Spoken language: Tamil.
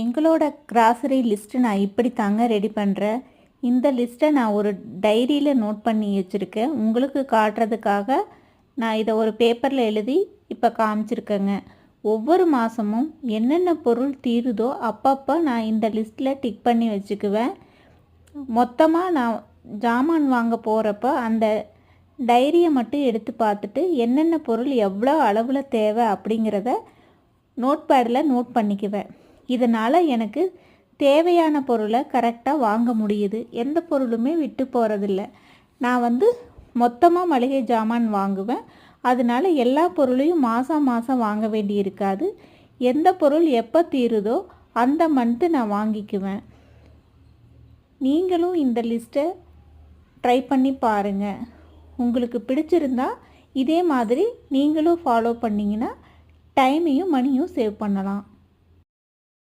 எங்களோட கிராசரி லிஸ்ட்டு நான் இப்படி தாங்க ரெடி பண்ணுறேன் இந்த லிஸ்ட்டை நான் ஒரு டைரியில் நோட் பண்ணி வச்சுருக்கேன். உங்களுக்கு காட்டுறதுக்காக நான் இதை ஒரு பேப்பரில் எழுதி இப்போ காமிச்சிருக்கேங்க. ஒவ்வொரு மாதமும் என்னென்ன பொருள் தீருதோ அப்பப்போ நான் இந்த லிஸ்ட்டில் டிக் பண்ணி வச்சுக்குவேன். மொத்தமாக நான் ஜாமான் வாங்க போகிறப்ப அந்த டைரியை மட்டும் எடுத்து பார்த்துட்டு என்னென்ன பொருள் எவ்வளோ அளவில் தேவை அப்படிங்கிறத நோட் பேடில் நோட் பண்ணிக்குவேன். இதனால் எனக்கு தேவையான பொருளை கரெக்டாக வாங்க முடியுது. எந்த பொருளுமே விட்டு போகிறதில்ல நான் வந்து மொத்தமாக மளிகை ஜாமான் வாங்குவேன். அதனால எல்லா பொருளையும் மாதம் மாதம் வாங்க வேண்டி இருக்காது எந்த பொருள் எப்போ தீருதோ அந்த மந்த்து நான் வாங்கிக்குவேன். நீங்களும் இந்த லிஸ்ட்டை ட்ரை பண்ணி பாருங்கள் உங்களுக்கு பிடிச்சிருந்தா இதே மாதிரி நீங்களும் ஃபாலோ பண்ணிங்கன்னா டைமையும் மணியும் சேவ் பண்ணலாம்.